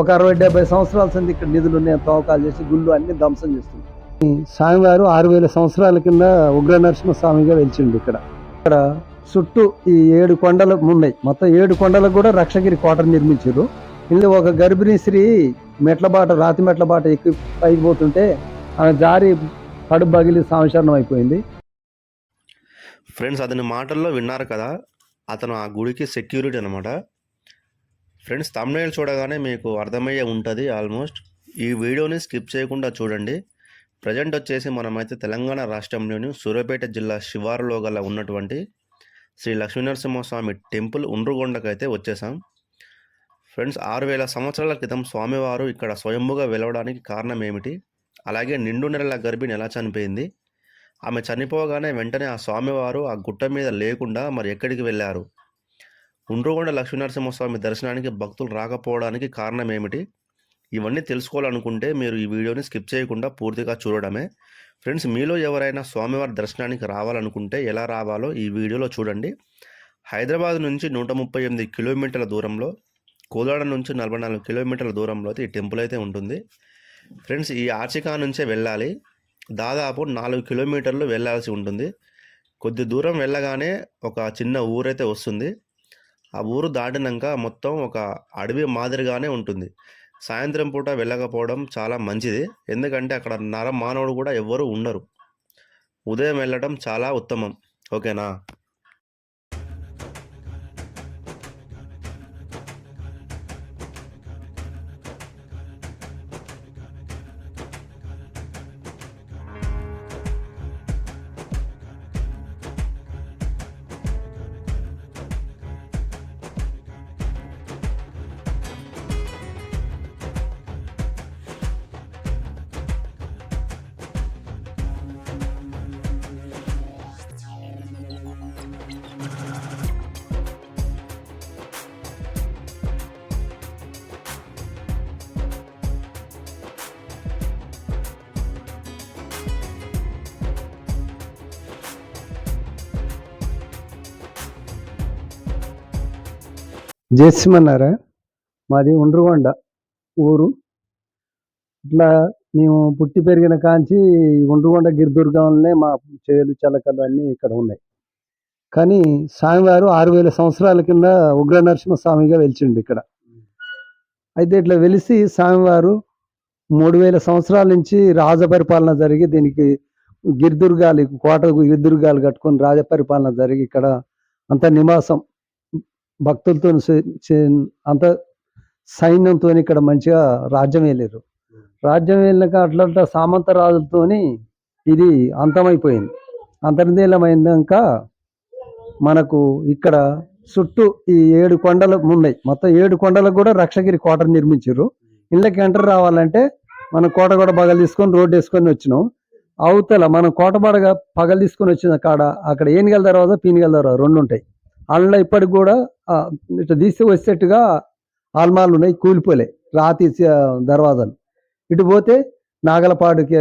ఒక అరవై డెబ్బై సంవత్సరాల సంది ఇక్కడ నిధులు ఉన్నాయి తవ్వకాలు చేసి గుళ్ళు అన్ని ధ్వంసం చేస్తుంది ఈ స్వామివారు ఆరు వేల సంవత్సరాల కింద ఉగ్ర నరసింహ స్వామిగా వెలిచిండు ఇక్కడ. ఇక్కడ చుట్టూ ఈ ఏడు కొండలు ఉన్నాయి. మొత్తం ఏడు కొండలకు కూడా రక్షగిరి కోట నిర్మించారు. ఇందులో ఒక గర్భిణీ స్త్రీ మెట్ల బాట రాతి మెట్ల బాట ఎక్కి పైకి పోతుంటే ఆమె జారి కడుపు బగిలి సంవత్సరం అయిపోయింది. ఫ్రెండ్స్ అతని మాటల్లో విన్నారు కదా అతను ఆ గుడికి సెక్యూరిటీ అనమాట ఫ్రెండ్స్ తమ్నేల్ చూడగానే మీకు అర్థమయ్యే ఉంటుంది ఆల్మోస్ట్ ఈ వీడియోని స్కిప్ చేయకుండా చూడండి. ప్రజెంట్ వచ్చేసి మనమైతే తెలంగాణ రాష్ట్రంలోని సూర్యాపేట జిల్లా శివారులో గల ఉన్నటువంటి శ్రీ లక్ష్మీనరసింహస్వామి టెంపుల్ ఉండ్రుగొండకైతే వచ్చేసాం. ఫ్రెండ్స్ ఆరు వేల సంవత్సరాల క్రితం స్వామివారు ఇక్కడ స్వయంభుగా వెలవడానికి కారణం ఏమిటి? అలాగే నిండు నెలల గర్భిణి ఎలా చనిపోయింది? ఆమె చనిపోగానే వెంటనే ఆ స్వామివారు ఆ గుట్ట మీద లేకుండా మరి ఎక్కడికి వెళ్ళారు? ఉండ్రగొండ లక్ష్మీనరసింహస్వామి దర్శనానికి భక్తులు రాకపోవడానికి కారణం ఏమిటి? ఇవన్నీ తెలుసుకోవాలనుకుంటే మీరు ఈ వీడియోని స్కిప్ చేయకుండా పూర్తిగా చూడడమే. ఫ్రెండ్స్ మీలో ఎవరైనా స్వామివారి దర్శనానికి రావాలనుకుంటే ఎలా రావాలో ఈ వీడియోలో చూడండి. హైదరాబాద్ నుంచి నూట ముప్పై ఎనిమిది కిలోమీటర్ల దూరంలో కోదాడ నుంచి నలభై నాలుగు కిలోమీటర్ల దూరంలో అయితే ఈ టెంపుల్ అయితే ఉంటుంది. ఫ్రెండ్స్ ఈ ఆర్చికా నుంచే వెళ్ళాలి. దాదాపు నాలుగు కిలోమీటర్లు వెళ్ళాల్సి ఉంటుంది. కొద్ది దూరం వెళ్ళగానే ఒక చిన్న ఊరైతే వస్తుంది. ఆ ఊరు దాటినాక మొత్తం ఒక అడవి మాదిరిగానే ఉంటుంది. సాయంత్రం పూట వెళ్ళకపోవడం చాలా మంచిది. ఎందుకంటే అక్కడ నర మానవుడు కూడా ఎవ్వరూ ఉండరు. ఉదయం వెళ్ళడం చాలా ఉత్తమం. ఓకేనా? జేసిమన్నారా మాది ఉండ్రుగొండ ఊరు. ఇట్లా మేము పుట్టి పెరిగిన కాంచి ఉండ్రుగొండ గిరిదుర్గంలోనే మా చేలు చలకలు అన్నీ ఇక్కడ ఉన్నాయి. కానీ స్వామివారు ఆరు వేల సంవత్సరాల కింద ఉగ్ర నరసింహ స్వామిగా వెలిచిండు ఇక్కడ. అయితే ఇట్లా వెలిసి స్వామివారు మూడు వేల సంవత్సరాల నుంచి రాజ పరిపాలన జరిగి దీనికి గిరిదుర్గాలు కోట గిరిదుర్గాలు కట్టుకొని రాజ పరిపాలన జరిగి ఇక్కడ అంత నివాసం. భక్తులతో అంత సైన్యంతో ఇక్కడ మంచిగా రాజ్యం వేయలేరు రాజ్యం వెళ్ళినాక అట్లా అట్లా సామంత రాజులతోని ఇది అంతమైపోయింది. అంతర్లీలమైనాక మనకు ఇక్కడ చుట్టూ ఈ ఏడు కొండలు ఉన్నాయి మొత్తం ఏడు కొండలకు కూడా రక్షగిరి కోట నిర్మించారు ఇళ్ళకి ఎంటర్ రావాలంటే మనం కోట కూడా పగలు తీసుకొని రోడ్డు వేసుకొని వచ్చినాం. అవతల మనం కోట పడగా పగలు తీసుకొని వచ్చిన కాడ అక్కడ ఏనుగల దర్వాజా పీనుగల దర్వాజా రెండు ఉంటాయి అందులో ఇప్పటికి కూడా ఇట్లా తీసి వచ్చేట్టుగా ఆల్మాలు ఉన్నాయి కూలిపోలే రాతి దర్వాజాలు. ఇటు పోతే నాగలపాడుకి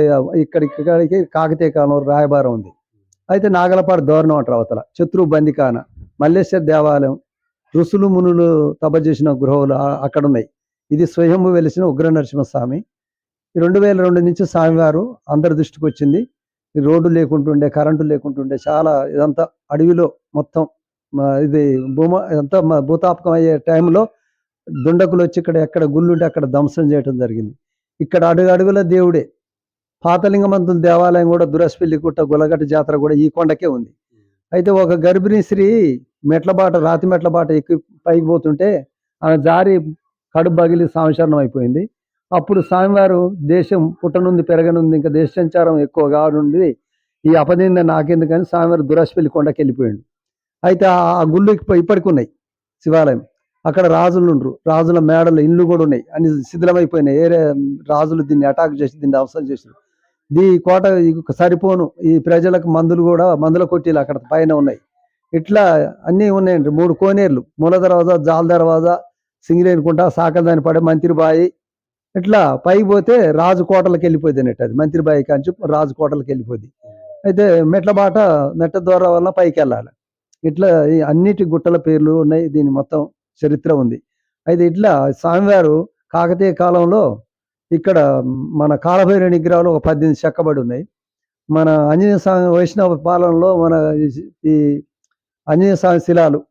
ఇక్కడికి ఇక్కడికి కాకతీయ కాలం రాయబారం ఉంది. అయితే నాగలపాడు దోరణం అంటారు అవతల శత్రు బందికాన మల్లేశ్వర దేవాలయం ఋషులు మునులు తప చేసిన గృహాలు అక్కడ ఉన్నాయి ఇది స్వయంభు వెలిసిన ఉగ్ర నరసింహస్వామి. ఈ రెండు వేల రెండు నుంచి స్వామివారు అందరి దృష్టికి వచ్చింది. రోడ్డు లేకుంటుండే కరెంటు లేకుంటుండే చాలా ఇదంతా అడవిలో మొత్తం ఇది భూమ అంతా భూతాపకం అయ్యే టైంలో దుండకులు వచ్చి ఇక్కడ ఎక్కడ గుళ్ళు ఉంటే అక్కడ ధ్వంసం చేయడం జరిగింది. ఇక్కడ అడుగు అడుగుల దేవుడే. పాతలింగమంతుల దేవాలయం కూడా దురస్పల్లి గుట్ట గులగట్ట జాతర కూడా ఈ కొండకే ఉంది. అయితే ఒక గర్భిణీ స్త్రీ మెట్ల బాట రాతి మెట్ల బాట ఎక్కి పైకి పోతుంటే ఆమె జారి కడుపు బగిలి సంవత్సరం అయిపోయింది. అప్పుడు స్వామివారు దేశం పుట్టనుంది పెరగనుంది ఇంకా దేశ సంచారం ఎక్కువ కానుంది ఈ అపనింద నాకెందుకని స్వామివారు దురస్పిల్లి కొండకి వెళ్ళిపోయిండు అయితే ఆ గుళ్ళు ఇప్పటికి ఉన్నాయి శివాలయం. అక్కడ రాజులు ఉండరు. రాజుల మేడలు ఇల్లు కూడా ఉన్నాయి. అన్ని శిథిలమైపోయినాయి. ఏరే రాజులు దీన్ని అటాక్ చేసి దీన్ని అవసరం చేసారు దీ కోట సరిపోను. ఈ ప్రజలకు మందులు కూడా మందుల కొట్టీలు అక్కడ పైన ఉన్నాయి. ఇట్లా అన్నీ ఉన్నాయండి. మూడు కోనేర్లు. మూల దర్వాజా జాల దర్వాజా సింగిరేనుకుంటా సాకలదాని పడే మంత్రిబాయి. ఇట్లా పైకి పోతే రాజు కోటలకు వెళ్ళిపోయింది అన్నట్టు అది. మంత్రిబాయి కాంచి రాజు కోటలకు వెళ్ళిపోయింది. అయితే మెట్ల బాట మెట్ల ద్వారా వల్ల పైకి వెళ్ళాలి. ఇట్లా ఈ అన్నిటి గుట్టల పేర్లు ఉన్నాయి దీని మొత్తం చరిత్ర ఉంది. అయితే ఇట్లా స్వామివారు కాకతీయ కాలంలో ఇక్కడ మన కాళభైరవ నిగ్రహాలు ఒక పద్దెనిమిది చెక్కబడి ఉన్నాయి. మన ఆంజనేయ స్వామి వైష్ణవ పాలనలో మన ఈ- ఈ ఆంజనేయ స్వామి శిలాలు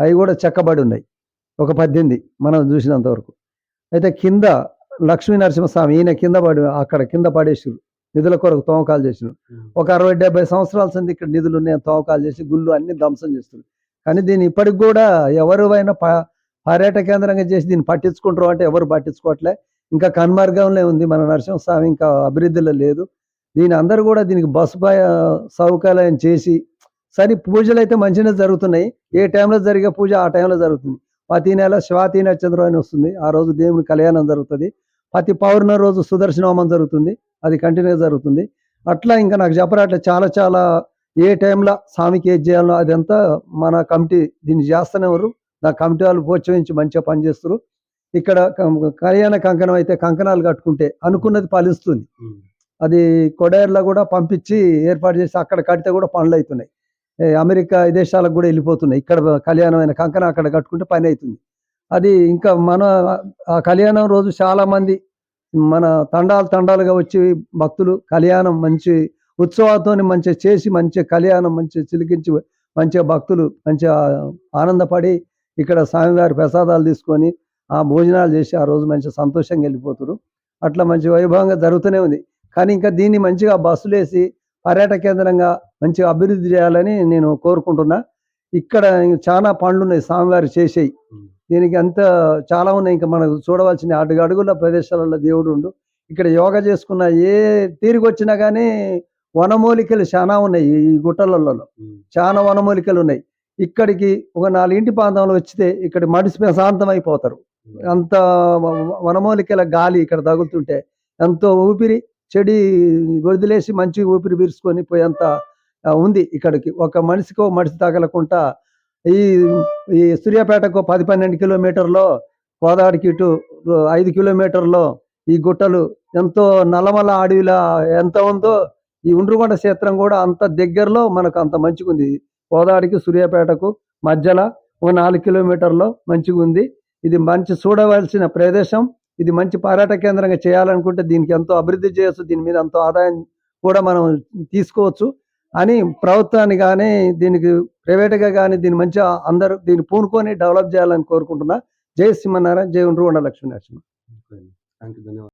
అవి కూడా చెక్కబడి ఉన్నాయి ఒక పద్దెనిమిది మనం చూసినంత వరకు. అయితే కింద లక్ష్మీ నరసింహస్వామి ఈయన కింద పడి అక్కడ కింద పడేసారు నిధుల కొరకు తోమకాలు చేసినారు ఒక అరవై డెబ్బై సంవత్సరాల సంది ఇక్కడ నిధులు ఉన్నాయి తవ్వకాలు చేసి గుళ్ళు అన్ని ధ్వంసం చేస్తున్నారు. కానీ దీన్ని ఇప్పటికి కూడా ఎవరైనా ప- పర్యాటక కేంద్రంగా చేసి దీన్ని పట్టించుకుంటారు అంటే ఎవరు పట్టించుకోవట్లే. ఇంకా కన్మార్గంలో ఉంది మన నరసింహస్వామి ఇంకా అభివృద్ధిలో లేదు. దీని అందరూ కూడా దీనికి బస్సు పై సౌకర్యం చేసి సరే పూజలు అయితే మంచిగానే జరుగుతున్నాయి. ఏ టైంలో జరిగే పూజ ఆ టైంలో జరుగుతుంది. ప్రతి నెల స్వాతి నక్షత్రం అని వస్తుంది. ఆ రోజు దేవుని కళ్యాణం జరుగుతుంది. ప్రతి పౌర్ణమి రోజు సుదర్శన హోమం జరుగుతుంది. అది కంటిన్యూగా జరుగుతుంది. అట్లా ఇంకా నాకు చెప్పరా అట్లా చాలా చాలా ఏ టైంలో స్వామికి ఏది చేయాలో అదంతా మన కమిటీ దీన్ని చేస్తూనే ఉన్నారు. నా కమిటీ వాళ్ళు ప్రోత్సహించి మంచిగా పనిచేస్తారు ఇక్కడ కళ్యాణ కంకణం అయితే కంకణాలు కట్టుకుంటే అనుకున్నది ఫలిస్తుంది. అది కొడేర్లో కూడా పంపించి ఏర్పాటు చేసి అక్కడ కడితే కూడా పనులు అవుతున్నాయి. అమెరికా విదేశాలకు కూడా వెళ్ళిపోతున్నాయి. ఇక్కడ కళ్యాణమైన కంకణం అక్కడ కట్టుకుంటే పని అవుతుంది. అది ఇంకా మన ఆ కళ్యాణం రోజు చాలా మంది మన తండాలు తండాలుగా వచ్చి భక్తులు కళ్యాణం మంచి ఉత్సవాలతో మంచిగా చేసి మంచిగా కళ్యాణం మంచిగా చిలికించి మంచిగా భక్తులు మంచిగా ఆనందపడి ఇక్కడ స్వామివారి ప్రసాదాలు తీసుకొని ఆ భోజనాలు చేసి ఆ రోజు మంచిగా సంతోషంగా వెళ్ళిపోతారు. అట్లా మంచి వైభవంగా జరుగుతూనే ఉంది. కానీ ఇంకా దీన్ని మంచిగా బస్సులు వేసి పర్యాటక కేంద్రంగా మంచిగా అభివృద్ధి చేయాలని నేను కోరుకుంటున్నా. ఇక్కడ చాలా పనులు ఉన్నాయి స్వామివారి చేసేయి. దీనికి అంత చాలా ఉన్నాయి. ఇంకా మనకు చూడవలసిన అడుగు అడుగుల ప్రదేశాలలో దేవుడు ఉండు. ఇక్కడ యోగా చేసుకున్న ఏ తీరిగి వచ్చినా కానీ వనమూలికలు చాలా ఉన్నాయి ఈ గుట్టలలో చాలా వనమూలికలు ఉన్నాయి. ఇక్కడికి ఒక నాలుగింటి ప్రాంతంలో వచ్చితే ఇక్కడ మడిసి ప్రశాంతం అయిపోతారు అంత వనమూలికల గాలి ఇక్కడ తగులుతుంటే ఎంతో ఊపిరి చెడి వదిలేసి మంచి ఊపిరి పీల్చుకొని పోయేంత ఉంది ఇక్కడికి. ఒక మనిషికి మనిషి తగలకుండా ఈ ఈ సూర్యాపేటకు పది పన్నెండు కిలోమీటర్లో గోదావరికి ఇటు ఐదు కిలోమీటర్లో ఈ గుట్టలు ఎంతో నల్లమల అడవిలా ఎంత ఉందో ఈ ఉండ్రుగొండ క్షేత్రం కూడా అంత దగ్గరలో మనకు అంత మంచిగా ఉంది గోదావరికి సూర్యాపేటకు మధ్యలో ఒక నాలుగు కిలోమీటర్లో మంచిగా ఉంది ఇది మంచి చూడవలసిన ప్రదేశం. ఇది మంచి పర్యాటక కేంద్రంగా చేయాలనుకుంటే దీనికి ఎంతో అభివృద్ధి చేయొచ్చు. దీని మీద ఎంతో ఆదాయం కూడా మనం తీసుకోవచ్చు. అని ప్రభుత్వాన్ని కానీ దీనికి ప్రైవేట్గా కానీ దీన్ని మంచిగా అందరూ దీన్ని పూనుకొని డెవలప్ చేయాలని కోరుకుంటున్నా. జై సింహనారాయణ జై ఉండ్రు లక్ష్మీ నరసింహ. థ్యాంక్ యూ ధన్యవాదాలు.